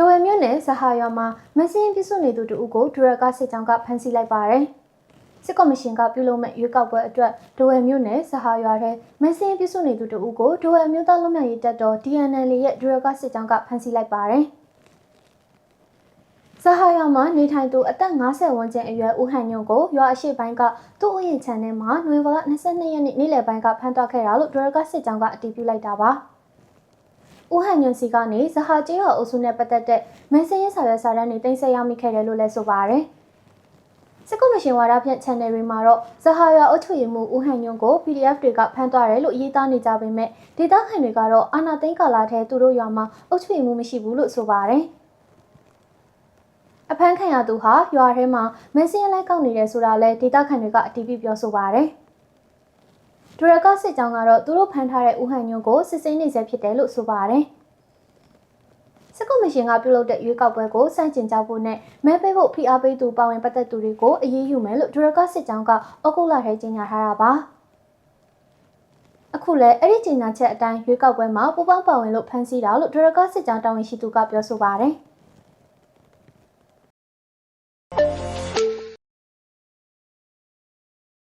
ဒဝဲမြို့နယ်ဇဟာရွာမှာမစင်းပြစ်စွနေသူတဦးကိုဒရကစစ်ကြောင်းကဖမ်းဆီးလိုက်ပါတယ်။စစ်ကော်မရှင်ကပြုလုပ်မဲ့ရွေးကောက်ပွဲအတွက်ဒဝဲမြို့နယ်ဇဟာရွာထဲမစင်းပြစ်စွနေသူတဦးကိုဒဝဲမြို့သားလုံးမြရေးတပ်တော် DNL ရဲ့ဒရကစစ်ကြောင်းကဖမ်းဆီးလိုက်ပါတယ်။ဇဟာရွာမှာနေထိုင်သူအသက်50ဝန်းကျင်အရွယ်ဦးဟန်ညုံကိုရွာအရှိပိုင်းကသူ့ဥယျာဉ်ခြံထဲမှာနိုဝင်ဘာလ22ရက်နေ့နေ့လယ်ပိုင်းကဖမ်းသွားခဲ့တာလို့ဒရကစစ်ကြောင်းကအတည်ပြုလိုက်တာပါ။ ဦးဟန်ညွန်စီကနေဇဟာကျေးရွာအုပ်စုနဲ့ပတ်သက်တဲ့မင်းစင်းရေးစာရွက်စာတမ်းတွေတင်ဆက်ရမိခဲ့တယ်လို့လည်းဆိုပါတယ်။စစ်ကော်မရှင်ဝါဒဖြန့် channel တွေမှာတော့ဇဟာရွာအုပ်ချုပ်ရေးမှူးဦးဟန်ညွန်ကို PDF တွေကဖမ်းသွားတယ်လို့ရေးသားနေကြပေမဲ့ဒေသခံတွေကတော့အာနာသိန်းကာလာထဲသူတို့ရွာမှာအုပ်ချုပ်ရေးမှူးမရှိဘူးလို့ဆိုပါတယ်။အဖမ်းခံရသူဟာရွာထဲမှာမင်းစင်းလိုက်ကောက်နေတယ်ဆိုတာလဲဒေသခံတွေကအတည်ပြုပြောဆိုပါတယ်။ ဒရကစစ်ကြောင်းကတော့သူတို့ဖမ်းထားတဲ့ဦးဟန်ညွန့်ကိုစစ်ဆေးနေဆဲဖြစ်တယ်လို့ဆိုပါတယ်။စစ်ကော်မရှင်ကပြုလုပ်တဲ့ရွေးကောက်ပွဲကိုစန့်ကျင်ကြဖို့နဲ့မဲပေးဖို့ဖိအားပေးသူပါဝင်ပတ်သက်သူတွေကိုအရေးယူမယ်လို့ဒရကစစ်ကြောင်းကအကုလထဲကြေညာထားတာပါ။အခုလည်းအဲ့ဒီကြေညာချက်အတိုင်းရွေးကောက်ပွဲမှာပူပေါင်းပါဝင်လို့ဖမ်းဆီးတာလို့ဒရကစစ်ကြောင်းတာဝန်ရှိသူကပြောဆိုပါတယ်။